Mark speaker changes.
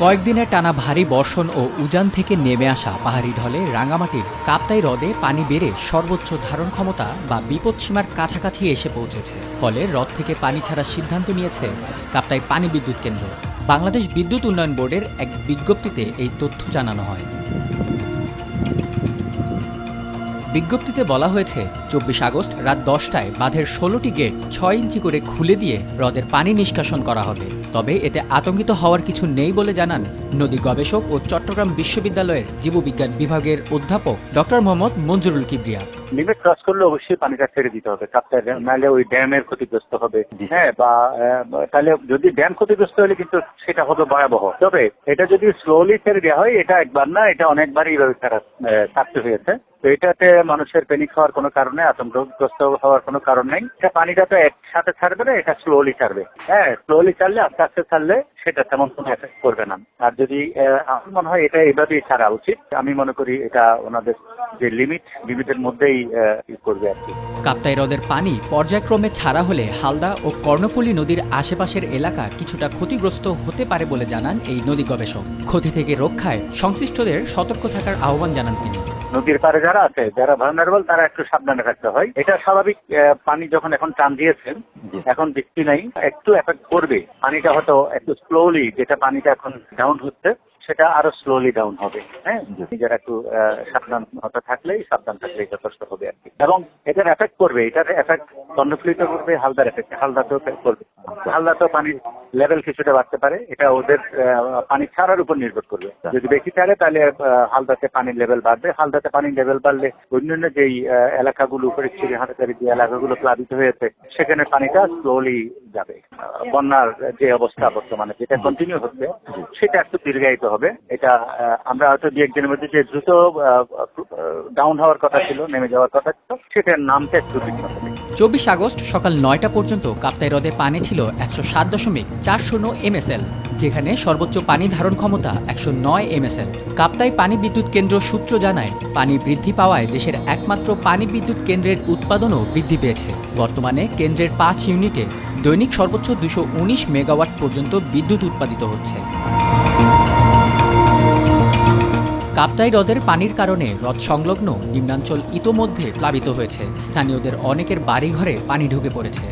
Speaker 1: কয়েকদিনের টানা ভারী বর্ষণ ও উজান থেকে নেমে আসা পাহাড়ি ঢলে রাঙামাটির কাপ্তাই হ্রদে পানি বেড়ে সর্বোচ্চ ধারণ ক্ষমতা বা বিপদসীমার কাছাকাছি এসে পৌঁছেছে। ফলে হ্রদ থেকে পানি ছাড়ার সিদ্ধান্ত নিয়েছে কাপ্তাই পানি বিদ্যুৎ কেন্দ্র। বাংলাদেশ বিদ্যুৎ উন্নয়ন বোর্ডের এক বিজ্ঞপ্তিতে এই তথ্য জানানো হয়। বিজ্ঞপ্তিতে বলা হয়েছে, চব্বিশ আগস্ট রাত দশটায় বাঁধের ষোলোটি গেট ছয় ইঞ্চি করে খুলে দিয়ে হ্রদের পানি নিষ্কাশন করা হবে। তবে এতে আতঙ্কিত হওয়ার কিছু নেই বলে জানান নদী গবেষক ও চট্টগ্রাম বিশ্ববিদ্যালয়ের জীববিজ্ঞান বিভাগের অধ্যাপক doctor Mohammad Manjurul Kibria.
Speaker 2: Limit cross করলে অবশ্যই পানিটা ছেড়ে দিতে হবে। নাহলে ওই ড্যামের ক্ষতিগ্রস্ত হবে। হ্যাঁ বা তাহলে যদি ড্যাম ক্ষতিগ্রস্ত হলে কিন্তু সেটা হবে ভয়াবহ। তবে এটা যদি স্লোলি ছেড়ে দেওয়া হয়, এটা একবার না, এটা অনেকবারই এইভাবে ছাড়া ছাড়তে হয়েছে। তো এটাতে মানুষের প্যানিক হওয়ার কোনো কারণে, আতঙ্কগ্রস্ত হওয়ার কোনো কারণ নেই। এটা পানিটা তো একসাথে ছাড়বে না, এটা স্লোলি ছাড়বে। হ্যাঁ স্লোলি ছাড়লে, আস্তে আস্তে ছাড়লে সেটা তেমন কোনো এফেক্ট করবে না। আর যদি আমার মনে হয় এটা এভাবেই ছাড়া উচিত। আমি মনে করি এটা ওনাদের যে লিমিট লিমিটের মধ্যেই করবে আর কি।
Speaker 1: কাপ্তাই হ্রদের পানি পর্যায়ক্রমে ছাড়া হলে হালদা ও কর্ণফুলী নদীর আশেপাশের এলাকা কিছুটা ক্ষতিগ্রস্ত হতে পারে বলে জানান এই নদী গবেষক। ক্ষতি থেকে রক্ষায় সংশ্লিষ্টদের সতর্ক থাকার আহ্বান জানান তিনি।
Speaker 2: নদীর পারে যারা আছে যারা ভার্নারেবল তারা একটু সাবধানে থাকতে হয়। এটা স্বাভাবিক পানি যখন এখন টান দিয়েছেন এখন বৃষ্টি নাই একটু এফেক্ট করবে পানিটা হয়তো একটু স্লোলি যেটা পানিটা এখন ডাউন হচ্ছে সেটা আরও স্লোলি ডাউন হবে হ্যাঁ? নিজেরা একটু সাবধানতা থাকলেই সাবধান থাকলেই যথেষ্ট হবে আর কি। এবং এটার এফেক্ট করবে, এটার এফেক্ট কর্ণফুলিতে করবে, হালদার এফেক্ট হালদাতেও করবে। হালদাতেও পানির লেভেল কিছুটা বাড়তে পারে, এটা ওদের পানি ছাড়ার উপর নির্ভর করবে। যদি বেশি ছাড়ে, তাহলে হালদাতে পানির লেভেল বাড়বে। হালদাতে পানির লেভেল বাড়লে অন্যান্য যেই এলাকাগুলো উপরে চিড়ি হাটাচারি যে এলাকাগুলো প্লাবিত হয়েছে, সেখানে পানিটা স্লোলি যাবে। বন্যার যে অবস্থা বর্তমানে যেটা কন্টিনিউ হচ্ছে সেটা একটু দীর্ঘায়িত হবে। এটা আহ, আমরা হয়তো দু একদিনের মধ্যে যে দ্রুত ডাউন হওয়ার কথা ছিল নেমে যাওয়ার কথা ছিল সেটার নামটা একটু ভিন্ন হবে।
Speaker 1: চব্বিশ আগস্ট সকাল নয়টা পর্যন্ত কাপ্তাই হ্রদে পানি ছিল একশো সাত দশমিক চার শূন্য এমএসএল, যেখানে সর্বোচ্চ পানি ধারণ ক্ষমতা একশো নয় এমএসএল। কাপ্তাই পানি বিদ্যুৎ কেন্দ্র সূত্র জানায়, পানি বৃদ্ধি পাওয়ায় দেশের একমাত্র পানি বিদ্যুৎ কেন্দ্রের উৎপাদনও বৃদ্ধি পেয়েছে। বর্তমানে কেন্দ্রের পাঁচ ইউনিটে দৈনিক সর্বোচ্চ দুশো উনিশ মেগাওয়াট পর্যন্ত বিদ্যুৎ উৎপাদিত হচ্ছে। কাপ্তাই হ্রদের পানির কারণে হ্রদ সংলগ্ন নিম্নাঞ্চল ইতোমধ্যে প্লাবিত হয়েছে। স্থানীয়দের অনেকের বাড়িঘরে পানি ঢুকে পড়েছে।